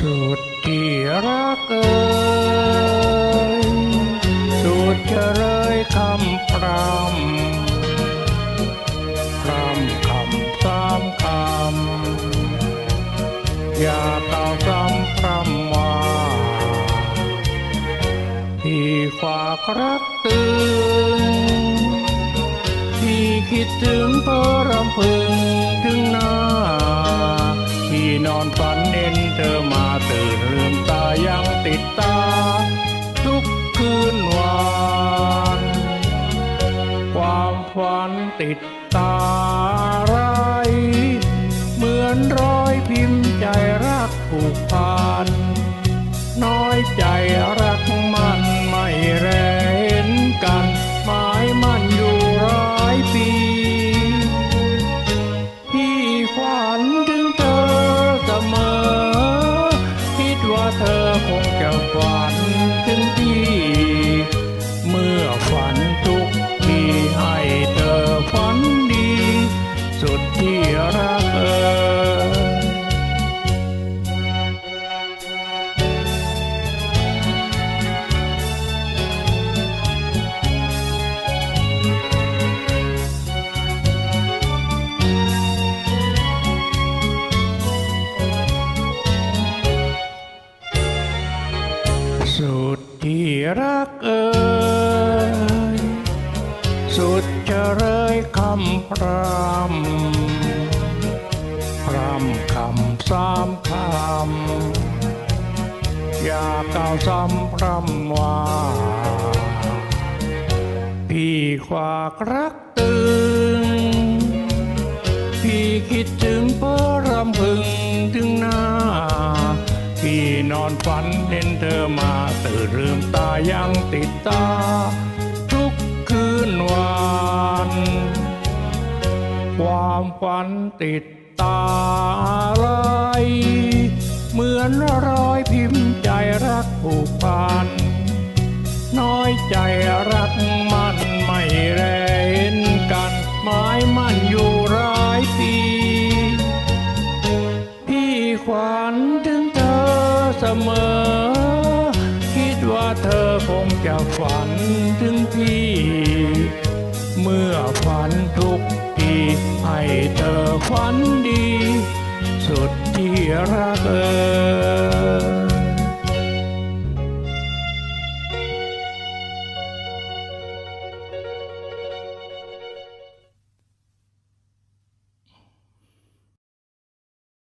สุดที่รักเอ่ยสุดจะเลยคำปรำพรำคำสามคำอย่าเกล่าวคำพรำว่าที่ฝากรักตึงที่คิดถึงเพอรำพึง อนฝันเห็นเธอมาตื่นลืมตายังติดตา ทุกคืนวันความฝันติดตาไรเหมือนรอยพิมพ์ใจรักผูกพัน เธอคงจะฝันถึงพี่ เมื่อฝัน ที่รักเอ่ยสุดจะเลยคำพรำพรำคำสามคำอยากกล่าวซ้ำพรำว่า พี่ควากรักตึง พี่คิดถึงเพื่อรำพึงถึงหน้า พี่นอนฝันเห็นเธอมาตื่นลืมตายังติดตา ทุกคืนวันความฝันติดตาไหลเหมือนรอยพิมพ์ใจรักผูกพัน น้อยใจรักมัน เสมอ คิดว่าเธอคงจะฝันถึงพี่ เมื่อฝันทุกทีให้เธอฝันดี สุดที่รักเออ